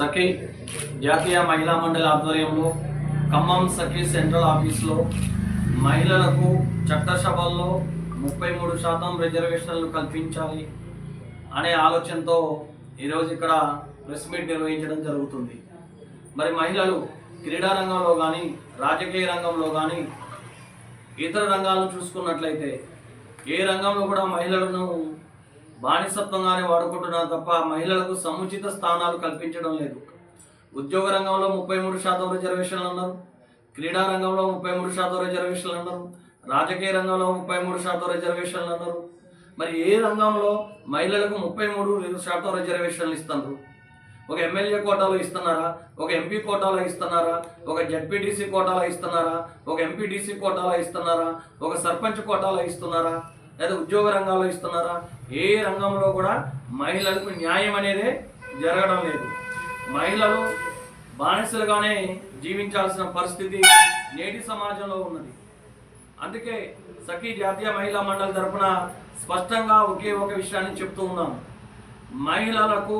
సఖీ జాతీయ మహిళా మండలి ఆధ్వర్యంలో ఖమ్మం సఖీ సెంట్రల్ ఆఫీస్లో మహిళలకు చట్టసభల్లో ముప్పై మూడు శాతం రిజర్వేషన్లు కల్పించాలి అనే ఆలోచనతో ఈరోజు ఇక్కడ ప్రెస్ మీట్ నిర్వహించడం జరుగుతుంది. మరి మహిళలు క్రీడా రంగంలో కానీ రాజకీయ రంగంలో కానీ ఇతర రంగాలను చూసుకున్నట్లయితే ఏ రంగంలో కూడా మహిళలను బానిసత్వంగానే వాడుకుంటున్నారు తప్ప మహిళలకు సముచిత స్థానాలు కల్పించడం లేదు. ఉద్యోగ రంగంలో ముప్పై మూడు శాతం రిజర్వేషన్లు అన్నారు. క్రీడా రంగంలో ముప్పై మూడు శాతం రిజర్వేషన్లు అన్నారు. రాజకీయ రంగంలో ముప్పై మూడు శాతం రిజర్వేషన్లు అన్నారు. మరి ఏ రంగంలో మహిళలకు ముప్పై మూడు శాతం రిజర్వేషన్లు ఇస్తున్నారు? ఒక ఎమ్మెల్యే కోటాలో ఇస్తున్నారా? ఒక ఎంపీ కోటాలో ఇస్తున్నారా? ఒక జడ్పీటీసీ కోటాలో ఇస్తున్నారా? ఒక ఎంపీటీసీ కోటాలో ఇస్తున్నారా? ఒక సర్పంచ్ కోటాలో ఇస్తున్నారా? లేదా ఉద్యోగ రంగాల్లో ఇస్తున్నారా? ఏ రంగంలో కూడా మహిళలకు న్యాయం అనేది జరగడం లేదు. మహిళలు బానిసలుగానే జీవించాల్సిన పరిస్థితి నేటి సమాజంలో ఉన్నది. అందుకే సఖీ జాతీయ మహిళా మండలి తరఫున స్పష్టంగా ఒకే ఒక విషయాన్ని చెప్తూ ఉన్నాం మహిళలకు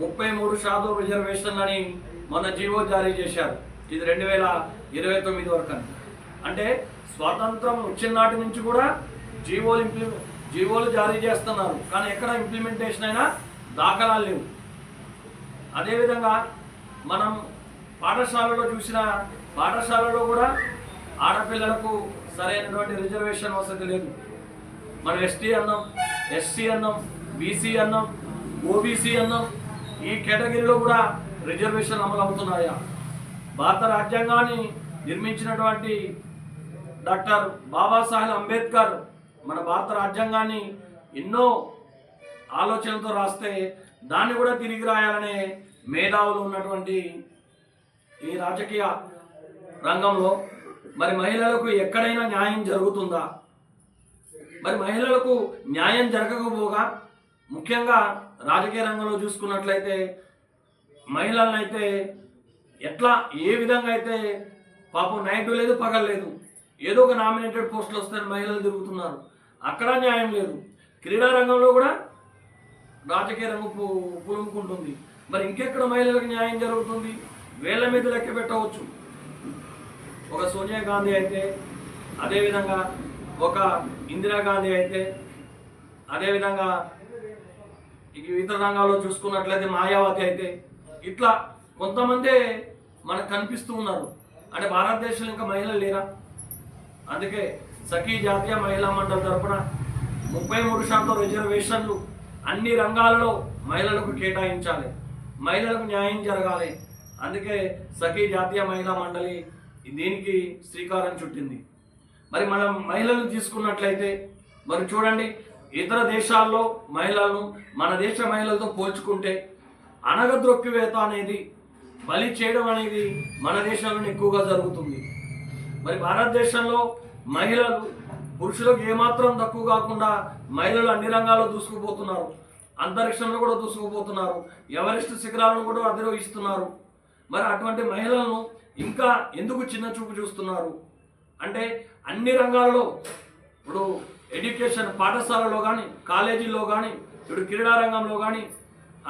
ముప్పై మూడు శాతం రిజర్వేషన్ అని మొన్న జీవో జారీ చేశారు. ఇది రెండు వేల ఇరవై తొమ్మిది వరకు అంటే స్వాతంత్రం వచ్చిన నాటి నుంచి కూడా జీవోలు ఇంప్లిమెంట్ జీవోలు జారీ చేస్తున్నారు. కానీ ఎక్కడ ఇంప్లిమెంటేషన్ అయినా దాఖలాలు లేవు. అదేవిధంగా మనం పాఠశాలలో చూసిన పాఠశాలలో కూడా ఆడపిల్లలకు సరైనటువంటి రిజర్వేషన్ వసతి లేదు. మనం ఎస్టీ అన్నాం ఎస్సీ అన్నాం బీసీ అన్నాం ఓబీసీ అన్నాం ఈ కేటగిరీలో కూడా రిజర్వేషన్ అమలు అవుతున్నాయా భారత రాజ్యాంగాన్ని నిర్మించినటువంటి డాక్టర్ బాబాసాహెబ్ అంబేద్కర్ మన భారత రాజ్యాంగాన్ని ఎన్నో ఆలోచనలతో రాస్తే దాన్ని కూడా తిరిగి రాయాలనే మేధావులు ఉన్నటువంటి ఈ రాజకీయ రంగంలో మరి మహిళలకు ఎక్కడైనా న్యాయం జరుగుతుందా? మరి మహిళలకు న్యాయం జరగకపోగా ముఖ్యంగా రాజకీయ రంగంలో చూసుకున్నట్లయితే మహిళలను అయితే ఎట్లా ఏ విధంగా అయితే పాపం నైట్ లేదు పగలు లేదు ఏదో ఒక నామినేటెడ్ పోస్టులు వస్తాయని మహిళలు తిరుగుతున్నారు. అక్కడ న్యాయం లేదు. క్రీడా రంగంలో కూడా రాజకీయ రంగం పులుముకుంటుంది. మరి ఇంకెక్కడ మహిళలకు న్యాయం జరుగుతుంది? వేళ్ళ మీద లెక్క పెట్టవచ్చు. ఒక సోనియా గాంధీ అయితే అదేవిధంగా ఒక ఇందిరాగాంధీ అయితే అదేవిధంగా ఇక ఇతర రంగాల్లో చూసుకున్నట్లయితే మాయావతి అయితే ఇట్లా కొంతమందే మనకు కనిపిస్తూ ఉన్నారు. అంటే భారతదేశంలో ఇంకా మహిళలు లేరా? అందుకే సఖీ జాతీయ మహిళా మండలి తరఫున ముప్పై మూడు శాతం రిజర్వేషన్లు అన్ని రంగాలలో మహిళలకు కేటాయించాలి. మహిళలకు న్యాయం జరగాలి. అందుకే సఖీ జాతీయ మహిళా మండలి దీనికి శ్రీకారం చుట్టింది. మరి మనం మహిళలను తీసుకున్నట్లయితే మరి చూడండి ఇతర దేశాల్లో మహిళలను మన దేశ మహిళలతో పోల్చుకుంటే అనగద్రొక్కివేత అనేది బలి చేయడం అనేది మన దేశంలో ఎక్కువగా జరుగుతుంది. మరి భారతదేశంలో మహిళలు పురుషులకు ఏమాత్రం తక్కువ కాకుండా మహిళలు అన్ని రంగాల్లో దూసుకుపోతున్నారు. అంతరిక్షంలో కూడా దూసుకుపోతున్నారు. ఎవరెస్ట్ శిఖరాలను కూడా అధిరోహిస్తున్నారు. మరి అటువంటి మహిళలను ఇంకా ఎందుకు చిన్న చూపు చూస్తున్నారు? అంటే అన్ని రంగాల్లో ఇప్పుడు ఎడ్యుకేషన్ పాఠశాలలో కానీ కాలేజీల్లో కానీ ఇప్పుడు క్రీడా రంగంలో కానీ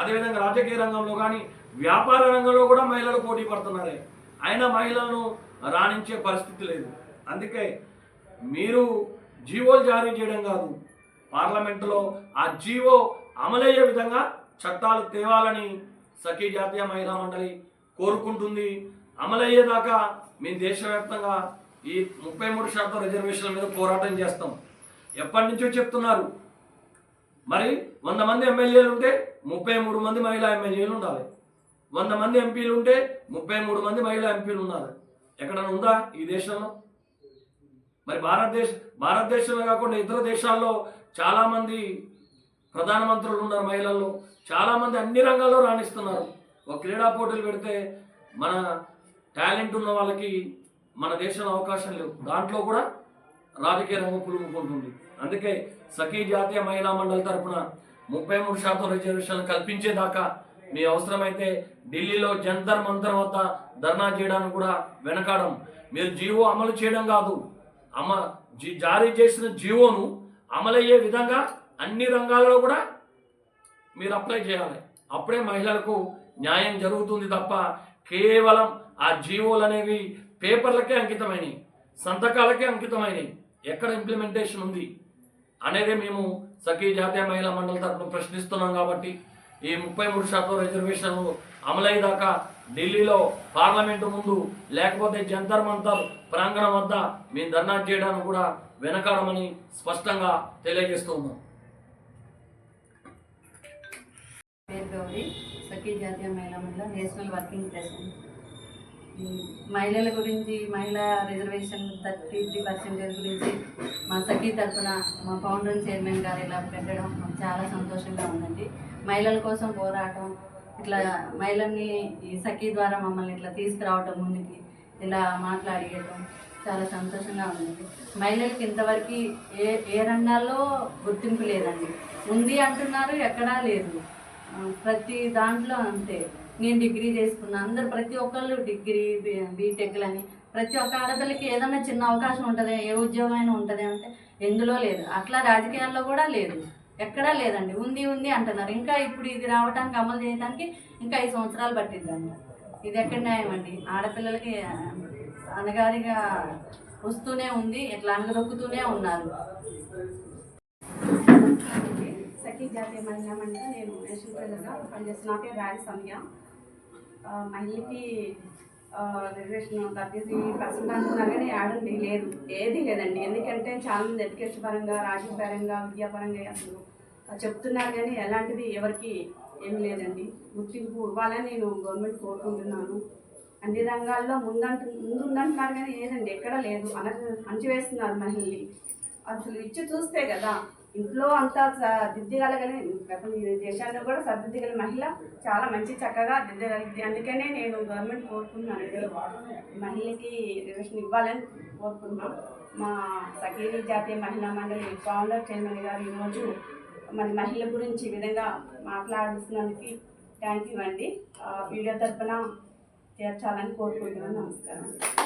అదేవిధంగా రాజకీయ రంగంలో కానీ వ్యాపార రంగంలో కూడా మహిళలు పోటీ పడుతున్నారే. ఆయన మహిళలను రాణించే పరిస్థితి లేదు. అందుకే మీరు జీవోలు జారీ చేయడం కాదు పార్లమెంటులో ఆ జీవో అమలయ్యే విధంగా చట్టాలు తేవాలని సఖీ జాతీయ మహిళా మండలి కోరుకుంటుంది. అమలయ్యేదాకా మేము దేశవ్యాప్తంగా ఈ ముప్పై మూడు శాతం రిజర్వేషన్ల మీద పోరాటం చేస్తాం. ఎప్పటి నుంచో చెప్తున్నారు. మరి వంద మంది ఎమ్మెల్యేలు ఉంటే ముప్పై మూడు మంది మహిళా ఎమ్మెల్యేలు ఉండాలి. వంద మంది ఎంపీలు ఉంటే ముప్పై మూడు మంది మహిళా ఎంపీలు ఉన్నారు. ఎక్కడైనా ఉందా ఈ దేశంలో? మరి భారతదేశ భారతదేశంలో కాకుండా ఇతర దేశాల్లో చాలామంది ప్రధానమంత్రులు ఉన్నారు మహిళల్లో. చాలామంది అన్ని రంగాల్లో రాణిస్తున్నారు. ఒక క్రీడా పోటీలు పెడితే మన టాలెంట్ ఉన్న వాళ్ళకి మన దేశంలో అవకాశం లేవు. దాంట్లో కూడా రాజకీయ రంగం పులుముకుంటుంది. అందుకే సఖీ జాతీయ మహిళా మండలి తరఫున ముప్పై మూడు శాతం రిజర్వేషన్ కల్పించేదాకా మీ అవసరమైతే ఢిల్లీలో జంతర్ మంతర్ వద్ద ధర్నా చేయడానికి కూడా వెనకాడం. మీరు జీవో అమలు చేయడం కాదు. అమ జీ- జారీ చేసిన జీవోను అమలయ్యే విధంగా అన్ని రంగాల్లో కూడా మీరు అప్లై చేయాలి. అప్పుడే మహిళలకు న్యాయం జరుగుతుంది తప్ప కేవలం ఆ జీవోలు అనేవి పేపర్లకే అంకితమైనవి సంతకాలకే అంకితమైనవి ఎక్కడ ఇంప్లిమెంటేషన్ ఉంది? అనేది మేము సఖీ జాతీయ మహిళా మండలి తరఫున ప్రశ్నిస్తున్నాం కాబట్టి ఈ ముప్పై మూడు శాతం రిజర్వేషన్లు అమలయ్యేదాకా ఢిల్లీలో పార్లమెంటు ముందు లేకపోతే జంతర్ మంతర్ ప్రాంగణం వద్ద మేము ధర్నా చేయడానికి కూడా వెనకాడమని స్పష్టంగా తెలియజేస్తూ ఉన్నాం సఖీ జాతీయ మహిళా నేషనల్ వర్కింగ్ ప్రెసిడెంట్. మహిళల గురించి మహిళా రిజర్వేషన్ థర్టీ త్రీ పర్సెంటేజ్ గురించి మా సఖీ తరఫున మా ఫౌండర్ చైర్మన్ గారు ఇలా పెట్టడం మాకు చాలా సంతోషంగా ఉందండి. మహిళల కోసం పోరాటం ఇట్లా మహిళల్ని ఈ సఖీ ద్వారా మమ్మల్ని ఇట్లా తీసుకురావటం ముందుకి ఇలా మాట్లాడేయటం చాలా సంతోషంగా ఉందండి. మహిళలకి ఇంతవరకు ఏ ఏ రంగాల్లో గుర్తింపు లేదండి. ఉంది అంటున్నారు ఎక్కడా లేదు. ప్రతి దాంట్లో అంతే. నేను డిగ్రీ చేసుకున్నా. అందరు ప్రతి ఒక్కళ్ళు డిగ్రీ బీటెక్లని ప్రతి ఒక్క ఆడపిల్లకి ఏదైనా చిన్న అవకాశం ఉంటుంది ఏ ఉద్యోగం అయినా ఉంటుంది అంటే ఎందులో లేదు. అట్లా రాజకీయాల్లో కూడా లేదు. ఎక్కడా లేదండి. ఉంది ఉంది అంటున్నారు. ఇంకా ఇప్పుడు ఇది రావడానికి అమలు చేయడానికి ఇంకా ఐదు సంవత్సరాలు పట్టిద్దంట ఇది ఎక్కడ న్యాయం అండి? ఆడపిల్లలకి అనగారిగా వస్తూనే ఉంది ఇట్లా అనగదొక్కుతూనే ఉన్నారు. సఖీ జాతీయ మహిళా మండలి నేను నేషనల్ ప్రజలుగా పనిచేస్తున్న. నా పేరు రాజ సమయ ఆ, మహిళకి రిజర్వేషన్ థర్టీ త్రీ పర్సెంట్ అంటున్నారు కానీ ఆడండి లేదు ఏది లేదండి. ఎందుకంటే చాలా మంది ఎడ్యుకేషన్ పరంగా రాజకీయ పరంగా విద్యాపరంగా అసలు చెప్తున్నారు కానీ ఎలాంటిది ఎవరికి ఏం లేదండి. గుర్తింపు ఇవ్వాలని నేను గవర్నమెంట్ కోరుకుంటున్నాను. అన్ని రంగాల్లో ముందంటు ముందుందంటున్నారు కానీ ఏదండి? ఎక్కడా లేదు. అన అణచివేస్తున్నారు మహిళని అసలు ఇచ్చి చూస్తే కదా ఇంట్లో అంతా స- దిద్దగలగని ప్రపంచ దేశాల్లో కూడా సర్దిద్దగల మహిళ చాలా మంచి చక్కగా దిద్దగలిగింది అందుకనే నేను గవర్నమెంట్ కోరుకుంటున్నాను. మహిళకి రిజర్వేషన్ ఇవ్వాలని కోరుకుంటున్నాం. మా సఖీని జాతీయ మహిళా మండలి ఫౌండర్ చైర్మన్ గారు ఈరోజు మరి మహిళ గురించి ఈ విధంగా మాట్లాడుతున్నందుకు థ్యాంక్ యూ అండి. వీడియో తరపున చేర్చాలని కోరుకుంటున్నాను. నమస్కారం.